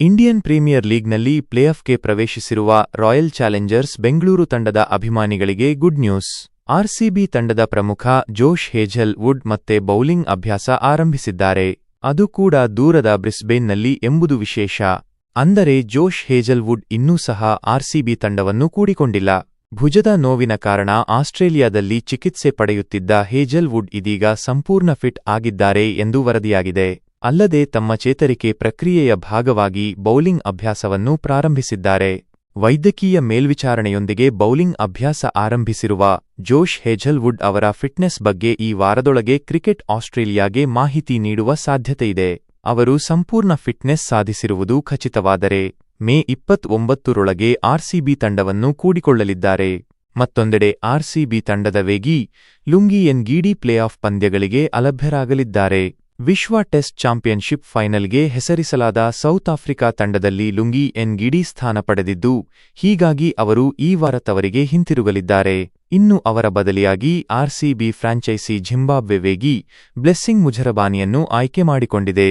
Indian premier ಲೀಗ್ನಲ್ಲಿ ಪ್ಲೇಆಫ್ಗೆ ಪ್ರವೇಶಿಸಿರುವ ರಾಯಲ್ ಚಾಲೆಂಜರ್ಸ್ ಬೆಂಗಳೂರು ತಂಡದ ಅಭಿಮಾನಿಗಳಿಗೆ ಗುಡ್ ನ್ಯೂಸ್. ಆರ್ಸಿಬಿ ತಂಡದ ಪ್ರಮುಖ ಜೋಶ್ ಹೇಜಲ್ ವುಡ್ ಮತ್ತೆ ಬೌಲಿಂಗ್ ಅಭ್ಯಾಸ ಆರಂಭಿಸಿದ್ದಾರೆ. ಅದು ಕೂಡ ದೂರದ ಬ್ರಿಸ್ಬೇನ್ನಲ್ಲಿ ಎಂಬುದು ವಿಶೇಷ. ಅಂದರೆ ಜೋಶ್ ಹೇಜಲ್ ವುಡ್ ಇನ್ನೂ ಸಹ ಆರ್ಸಿಬಿ ತಂಡವನ್ನು ಕೂಡಿಕೊಂಡಿಲ್ಲ. ಭುಜದ ನೋವಿನ ಕಾರಣ ಆಸ್ಟ್ರೇಲಿಯಾದಲ್ಲಿ ಚಿಕಿತ್ಸೆ ಪಡೆಯುತ್ತಿದ್ದ ಹೇಜಲ್ ವುಡ್ ಇದೀಗ ಸಂಪೂರ್ಣ ಫಿಟ್ ಆಗಿದ್ದಾರೆ ಎಂದು ವರದಿಯಾಗಿದೆ. ಅಲ್ಲದೆ ತಮ್ಮ ಚೇತರಿಕೆ ಪ್ರಕ್ರಿಯೆಯ ಭಾಗವಾಗಿ ಬೌಲಿಂಗ್ ಅಭ್ಯಾಸವನ್ನು ಪ್ರಾರಂಭಿಸಿದ್ದಾರೆ. ವೈದ್ಯಕೀಯ ಮೇಲ್ವಿಚಾರಣೆಯೊಂದಿಗೆ ಬೌಲಿಂಗ್ ಅಭ್ಯಾಸ ಆರಂಭಿಸಿರುವ ಜೋಶ್ ಹೇಜಲ್ವುಡ್ ಅವರ ಫಿಟ್ನೆಸ್ ಬಗ್ಗೆ ಈ ವಾರದೊಳಗೆ ಕ್ರಿಕೆಟ್ ಆಸ್ಟ್ರೇಲಿಯಾಗೆ ಮಾಹಿತಿ ನೀಡುವ ಸಾಧ್ಯತೆಯಿದೆ ಅವರು ಸಂಪೂರ್ಣ ಫಿಟ್ನೆಸ್ ಸಾಧಿಸಿರುವುದು ಖಚಿತವಾದರೆ, ಮೇ ಇಪ್ಪತ್ತೊಂಬತ್ತರೊಳಗೆ ಆರ್ಸಿಬಿ ತಂಡವನ್ನು ಕೂಡಿಕೊಳ್ಳಲಿದ್ದಾರೆ. ಮತ್ತೊಂದೆಡೆ ಆರ್ಸಿಬಿ ತಂಡದ ವೇಗಿ ಲುಂಗಿ ಪ್ಲೇ ಪ್ಲೇಆಫ್ ಪಂದ್ಯಗಳಿಗೆ ಅಲಭ್ಯರಾಗಲಿದ್ದಾರೆ. ವಿಶ್ವ ಟೆಸ್ಟ್ ಚಾಂಪಿಯನ್ಶಿಪ್ ಫೈನಲ್ಗೆ ಹೆಸರಿಸಲಾದ ಸೌತ್ ಆಫ್ರಿಕಾ ತಂಡದಲ್ಲಿ ಲುಂಗಿ ಎನ್ ಗಿಡಿ ಸ್ಥಾನ ಪಡೆದಿದ್ದು, ಹೀಗಾಗಿ ಅವರು ಈ ವಾರ ತವರಿಗೆ ಹಿಂತಿರುಗಲಿದ್ದಾರೆ. ಇನ್ನು ಅವರ ಬದಲಿಯಾಗಿ ಆರ್ಸಿಬಿ ಫ್ರಾಂಚೈಸಿ ಜಿಂಬಾಬ್ವೆ ವೇಗಿ ಬ್ಲೆಸ್ಸಿಂಗ್ ಮುಜರಬಾನಿಯನ್ನು ಆಯ್ಕೆ ಮಾಡಿಕೊಂಡಿದೆ.